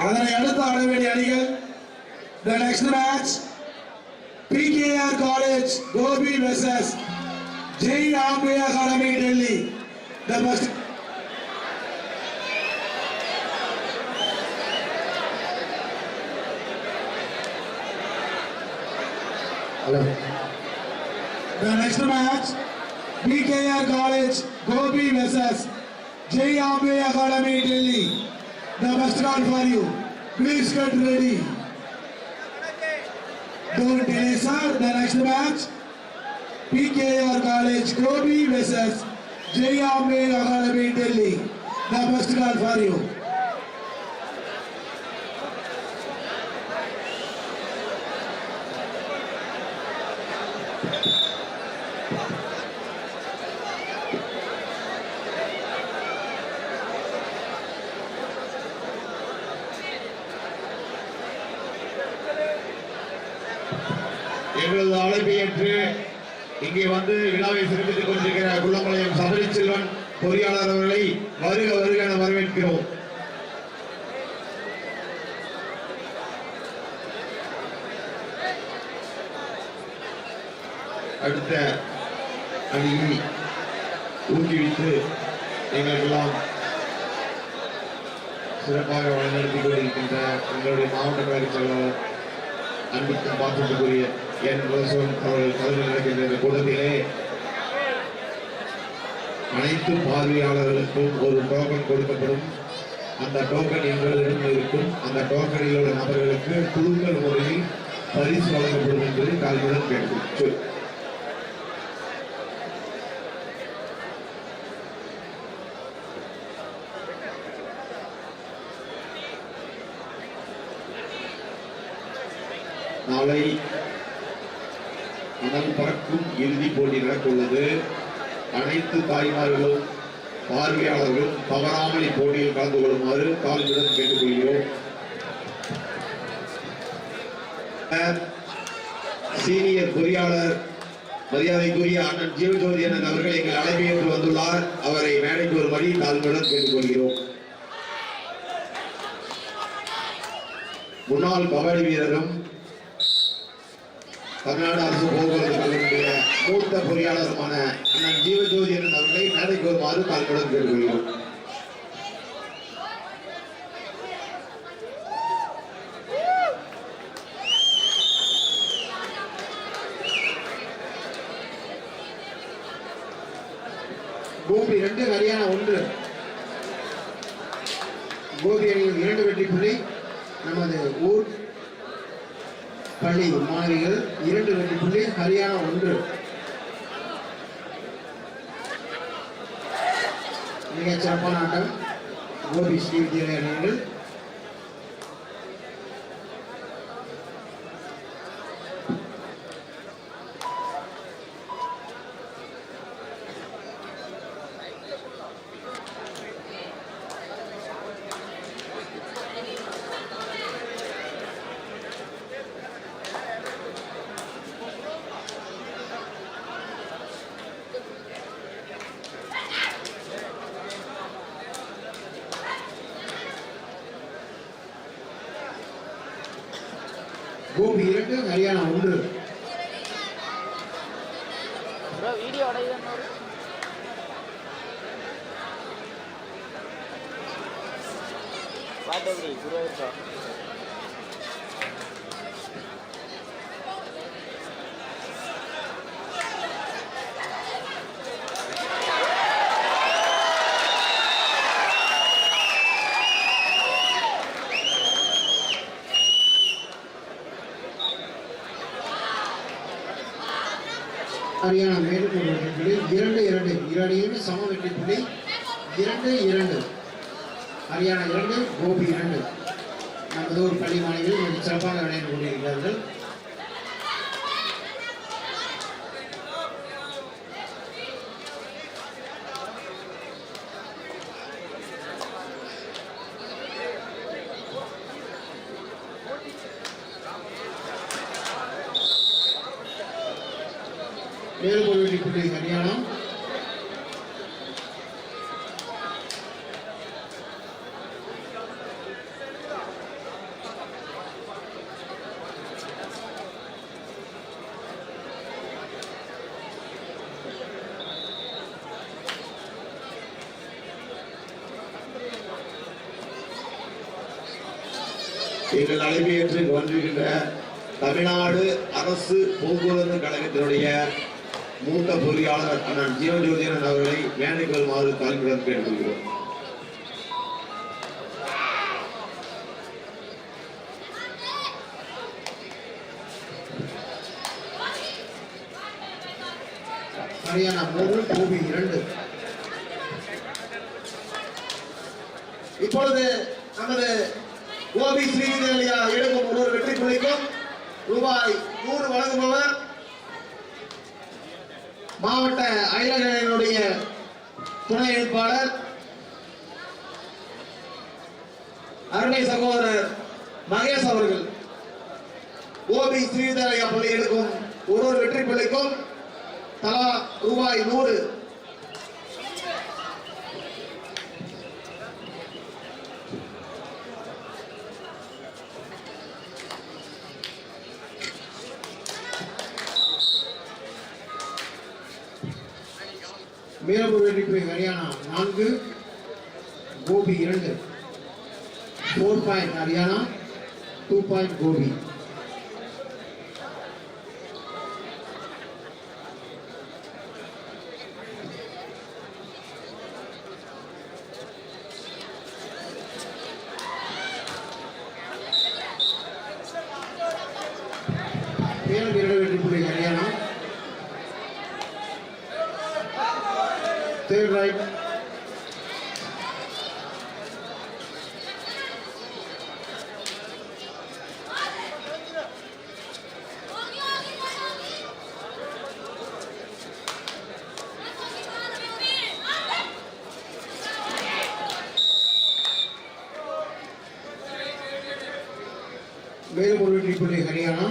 அதனை அடுத்து ஆட வேண்டிய அணிகள் the next match PKR college Gobi versus Jai Ambe academy Delhi the best hello The next match, BKR College, Gopi versus Jai Ambe Academy, Delhi. Best for you. Please get ready. Don't delay, sir. The next match, PKR College, Gopi versus Jai Ambe Academy, Delhi. Call for you. எங்களது அழைப்பை ஏற்று இங்கே வந்து விழாவை சிறப்பித்துக் கொண்டிருக்கிற குள்ளம்பாளையம் சபரி செல்வன் பொறியாளர் அவர்களை வருக வருக என வரவேற்கிறோம். அடுத்த அணியை ஊக்குவித்து எங்களுக்கெல்லாம் சிறப்பாக வழிநடத்திக் கொண்டிருக்கின்ற எங்களுடைய மாவட்ட கழக செயலாளர் அன்புக்கும் பாசத்துக்குரிய நடக்கின்ற கூட்டத்திலே அனைத்து பார்வையாளர்களுக்கும் ஒரு டோக்கன் கொடுக்கப்படும். அந்த டோக்கன் எங்களிடம் இருக்கும். அந்த டோக்கனில் உள்ள நபர்களுக்கு குழுக்கள் முறையில் பரிசு வழங்கப்படும் என்பதை தாழ்மையுடன் கேட்டு நாளை உடன் பறக்கும் இறுதிப் போட்டி நடக்குள்ளது அனைத்து தாய்மார்களும் பார்வையாளர்களும் தவறாமல் இப்போட்டியில் கலந்து கொள்ளுமாறு தாழ்வுடன் கேட்டுக்கொள்கிறோம். சீனியர் பொறியாளர் மரியாதைக்குரிய அண்ணன் ஜீவஜோதி அண்ணன் அவர்கள் எங்கள் அழைப்பை ஏற்று வந்துள்ளார். அவரை மேடைக்கு வரும்படி தாழ்வுடன் கேட்டுக்கொள்கிறோம். முன்னாள் கபடி வீரரும் தமிழ்நாடு அரசு போக்குவரத்து கழகத்தினுடைய மூத்த பொறியாளருமான அண்ணன் ஜீவஜோதி அண்ணன் அவர்களை மேடைக்கு வருமாறு தாழ்மையுடன் கேட்டுக்கொள்கிறோம். கோபி ரெண்டு ஹரியானா ஒன்று. கோபி அணியில் இரண்டு வெற்றி புள்ளி. நமது ஊர் பள்ளி மாணவிகள் இரண்டு ரெண்டு புள்ளி ஹரியானா ஒன்று. மிகச் சிறப்பான ஆட்டம். கோபி ஸ்ரீ வித்யாலய அணிகள் பூமி இரண்டு ஹரியானா ஒன்று ப்ரோ வீடியோ ஹரியானா மேலும் வெற்றி புள்ளி இரண்டு இரண்டு. இரு அணியுமே சம வெற்றி புள்ளி. இரண்டு இரண்டு. ஹரியானா இரண்டு கோபி இரண்டு. நமது ஒரு பள்ளி மாணவிகள் மிக சிறப்பாக விளையாண்டு கொண்டிருக்கிறார்கள். கல்யாணம். ஹரியானா இன்று நடைபெற்று வந்திருக்கின்ற தமிழ்நாடு அரசு போக்குவரத்து கழகத்தினுடைய மூத்த பொறியாளர் அண்ணன் ஜீவஜோதியன் அவர்களை வேண்டிக் கொள்ளுமாறு தாழ்மையுடன் கேட்டுக்கொள்கிறோம். சரியான மூன்று பூமி இரண்டு. இப்பொழுது நமது கோபி ஸ்ரீவித்யாலயா எடுக்கும் ஒரு வெற்றி புள்ளிக்கும் ரூபாய் நூறு வழங்குபவர் மாவட்ட அயலகனுடைய துணை எழுப்பாளர் அருமை சகோதரர் மகேஷ் அவர்கள். கோபி ஸ்ரீவித்யாலயா பள்ளி எடுக்கும் ஒரு ஒரு வெற்றி பிள்ளைக்கும் தலா ரூபாய் நூறு மீரபூர் வெற்றி ஹரியானா நான்கு கோபி இரண்டு. Four point Haryana two point Gobi. மேலும் இரண்டு வெற்றி புள்ளி ஹரியானா Third right. மேலும் ஒரு வெற்றி புள்ளி ஹரியானா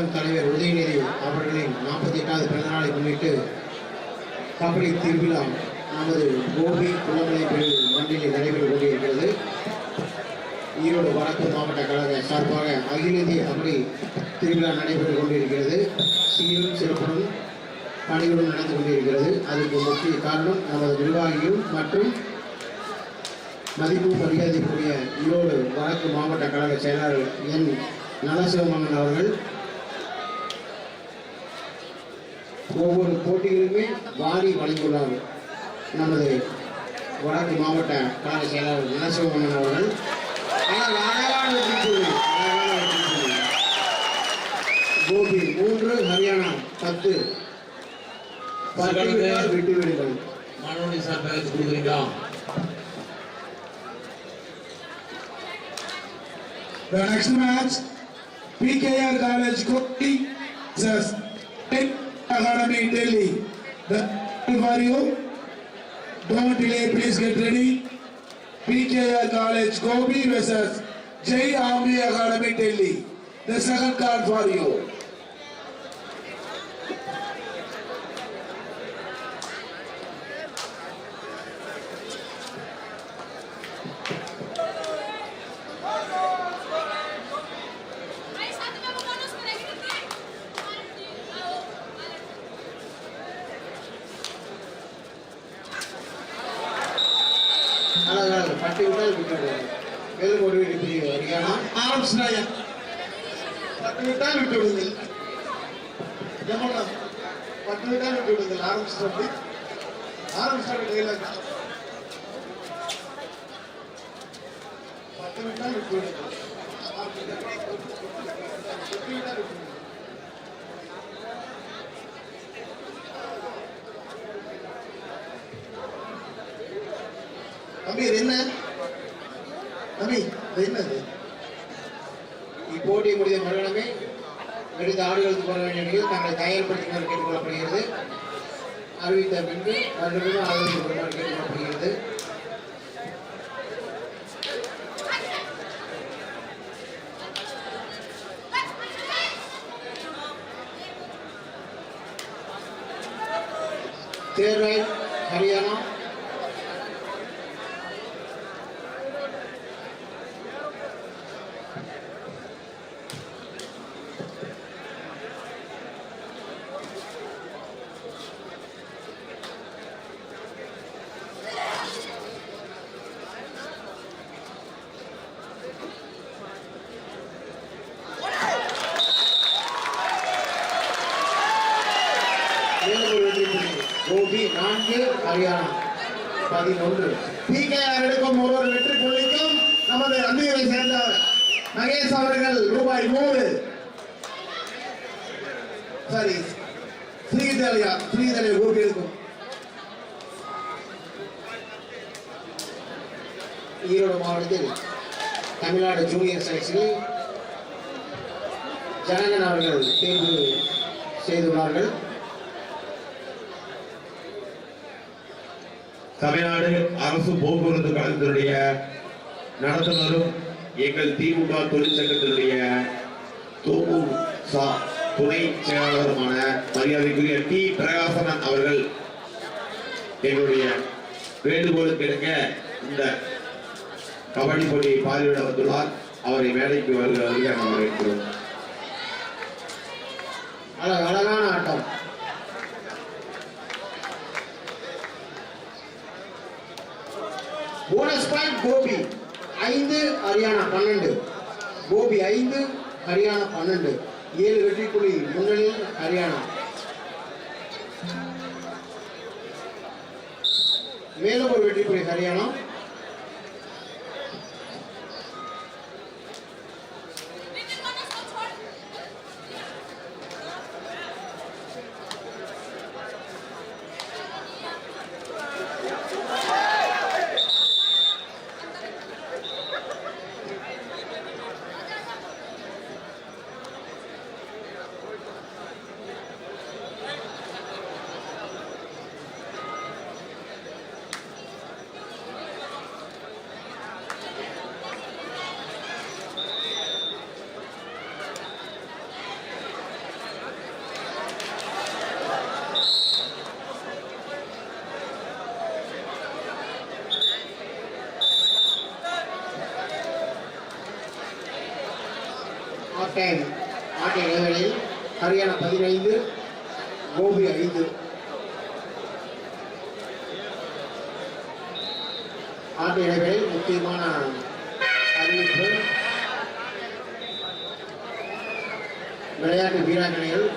இளம் தலைவர் உதயநிதி அவர்களின் நாற்பத்தி எட்டாவது பிறந்தநாளை முன்னிட்டு கபடி திருவிழா நமது கோபி குளமலை பிரிவு மண்டியில் கொண்டிருக்கிறது. ஈரோடு வடக்கு மாவட்ட கழக சார்பாக அகில இந்திய கபடி திருவிழா நடைபெற்று கொண்டிருக்கிறது. சீரும் சிறப்புடன் பணிகளும் நடந்து கொண்டிருக்கிறது. அதுக்கு முக்கிய காரணம் நமது நிர்வாகிகள் மற்றும் மதிப்பு மரியாதைக்குரிய ஈரோடு வடக்கு மாவட்ட கழக செயலாளர் என் நலசிவமங்கன் அவர்கள். ஒவ்வொரு போட்டிகளுமே வாரி வழங்கியுள்ளார் நமது வடக்கு மாவட்ட கழக செயலாளர் நலசிவமங்கன் அவர்கள். ஆனால் அழகான. கோபி மூன்று ஹரியானா பத்து. விட்டு விடுங்கள் மாணவனை சார்பாக கொடுக்குறீங்களா The next match, PKR College Kochi versus Academy Delhi. The for you. Don't delay, please get ready. PKR College Gobi versus Jai Army Academy Delhi. The second card for you. மேலும் ஒரு வெற்றி ஹரியானா ஆரம்பிச்சிட்டாங்க பத்து விட்டால் விட்டு விடுங்கள் பத்து விட்டால் விட்டு விடுங்கள் ஆரம்பிச்சிட்டு ஆரம்பிச்சிட்டாங்க டைலாக் பத்து விட்டால் விட்டு பத்து விட்டு தம்பி என்ன? தம்பி என்னது? இப்போட்டியை முடிந்த மறுவனமே விடுத்த ஆடுகளுக்கு போட வேண்டிய நிலையில் தங்களை தயார்படுத்துமாறு கேட்டுக்கொள்ளப்படுகிறது. அறிவித்த பின்பு மறுபடியும் ஆடுகளுக்கு வருமாறு கேட்டுக்கொள்ளப்படுகிறது. தேர்வை கோபி நான்கு ஹரியானா பதினொன்று. பிகேஆர் எடுக்கும் ஒவ்வொரு வெற்றி புள்ளிக்கும் நமது அந்தியூரை சேர்ந்த மகேஷ் அவர்கள் ரூபாய் நூறு. சாரி ஸ்ரீதேலியா ஸ்ரீதேலியா கோபி எடுக்கும். ஈரோடு மாவட்டத்தில் தமிழ்நாடு ஜூனியர் செலக்ஷனில் ஜனகன் அவர்கள் தேர்வு செய்துள்ளார்கள். தமிழ்நாடு அரசு போக்குவரத்து கழகத்தினுடைய நடத்துனரும் எங்கள் திமுக தொழிற்சங்கத்தினுடைய தோமு சா துணை செயலாளருமான மரியாதைக்குரிய டி. பிரகாசனன் அவர்கள் எங்களுடைய வேண்டுகோளுக்கு இணங்க இந்த கபடி போட்டியை பார்வையிட வந்துள்ளார். அவரை மேடைக்கு வருக வருக வரவேற்கிறோம் அழகான ஆட்டம். Bonus point Gopi. ஐந்து ஹரியானா பன்னெண்டு. கோபி ஐந்து ஹரியானா பன்னெண்டு. ஏழு வெற்றி புள்ளி முன்னணியில் ஹரியானா. மேலும் ஒரு வெற்றி புள்ளி ஹரியானா. பட்டேல் ஆகிய நிலைகளில் ஹரியானா பதினைந்து கோபி ஐந்து. ஆகிய நிலைகளில் முக்கியமான அறிவிப்பு. விளையாட்டு வீராங்கனைகள்